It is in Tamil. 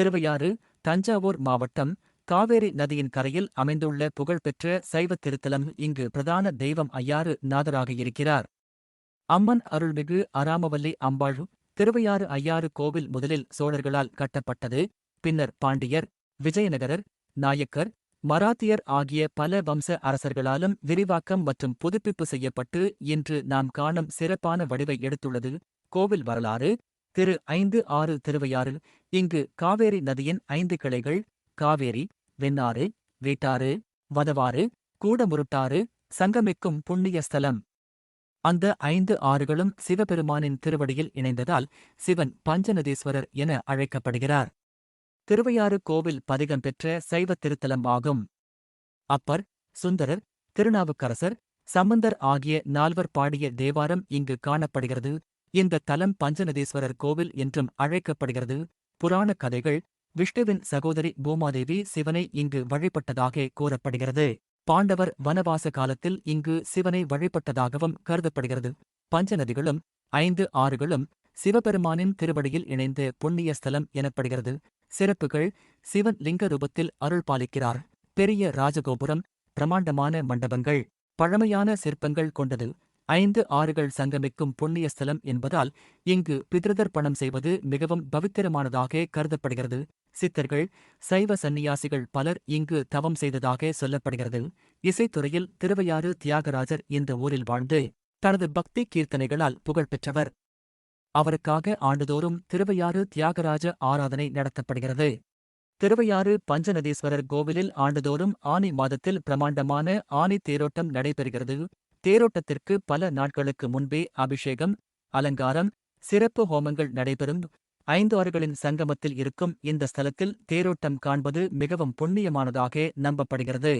திருவையாறு தஞ்சாவூர் மாவட்டம் காவேரி நதியின் கரையில் அமைந்துள்ள புகழ்பெற்ற சைவ திருத்தலம் இங்கு பிரதான தெய்வம் ஐயாறு நாதராக இருக்கிறார். அம்மன் அருள்மிகு அராமவல்லி அம்பாள் திருவையாறு ஐயாறு கோவில் முதலில் சோழர்களால் கட்டப்பட்டது. பின்னர் பாண்டியர் விஜயநகரர் நாயக்கர் மராத்தியர் ஆகிய பல வம்ச அரசர்களாலும் விரிவாக்கம் மற்றும் புதுப்பிப்பு செய்யப்பட்டு இன்று நாம் காணும் சிறப்பான வடிவை எடுத்துள்ளது. கோவில் வரலாறு திரு ஐந்து ஆறு திருவையாறு இங்கு காவேரி நதியின் ஐந்து கிளைகள் காவேரி வெண்ணாறு வீட்டாறு வதவாறு கூடமுருட்டாறு சங்கமிக்கும் புண்ணிய ஸ்தலம். அந்த ஐந்து ஆறுகளும் சிவபெருமானின் திருவடியில் இணைந்ததால் சிவன் பஞ்சநதீஸ்வரர் என அழைக்கப்படுகிறார். திருவையாறு கோவில் பதிகம் பெற்ற சைவ திருத்தலம் ஆகும். அப்பர் சுந்தரர் திருநாவுக்கரசர் சம்பந்தர் ஆகிய நால்வர் பாடிய தேவாரம் இங்கு காணப்படுகிறது. இந்த தலம் பஞ்சநதீஸ்வரர் கோவில் என்றும் அழைக்கப்படுகிறது. புராண கதைகள் விஷ்ணுவின் சகோதரி பூமாதேவி சிவனை இங்கு வழிபட்டதாக கூறப்படுகிறது. பாண்டவர் வனவாச காலத்தில் இங்கு சிவனை வழிபட்டதாகவும் கருதப்படுகிறது. பஞ்சநதிகளும் ஐந்து ஆறுகளும் சிவபெருமானின் திருவடியில் இணைந்த புண்ணிய ஸ்தலம் எனப்படுகிறது. சிறப்புகள் சிவன் லிங்க ரூபத்தில் அருள் பாலிக்கிறார். பெரிய ராஜகோபுரம் பிரமாண்டமான மண்டபங்கள் பழமையான சிற்பங்கள் கொண்டது. ஐந்து ஆறுகள் சங்கமிக்கும் புண்ணிய ஸ்தலம் என்பதால் இங்கு பிதிருதர்ப்பணம் செய்வது மிகவும் பவித்திரமானதாக கருதப்படுகிறது. சித்தர்கள் சைவ சந்நியாசிகள் பலர் இங்கு தவம் செய்ததாக சொல்லப்படுகிறது. இசைத்துறையில் திருவையாறு தியாகராஜர் இந்த ஊரில் வாழ்ந்து தனது பக்தி கீர்த்தனைகளால் புகழ்பெற்றவர் அவருக்காக ஆண்டுதோறும் திருவையாறு தியாகராஜ ஆராதனை நடத்தப்படுகிறது. திருவையாறு பஞ்சநதீஸ்வரர் கோவிலில் ஆண்டுதோறும் ஆனி மாதத்தில் பிரமாண்டமான ஆனி தேரோட்டம் நடைபெறுகிறது. தேரோட்டத்திற்கு பல நாட்களுக்கு முன்பே அபிஷேகம் அலங்காரம் சிறப்பு ஹோமங்கள் நடைபெறும். ஐந்து ஆறுகளின் சங்கமத்தில் இருக்கும் இந்த ஸ்தலத்தில் தேரோட்டம் காண்பது மிகவும் புண்ணியமானதாக நம்பப்படுகிறது.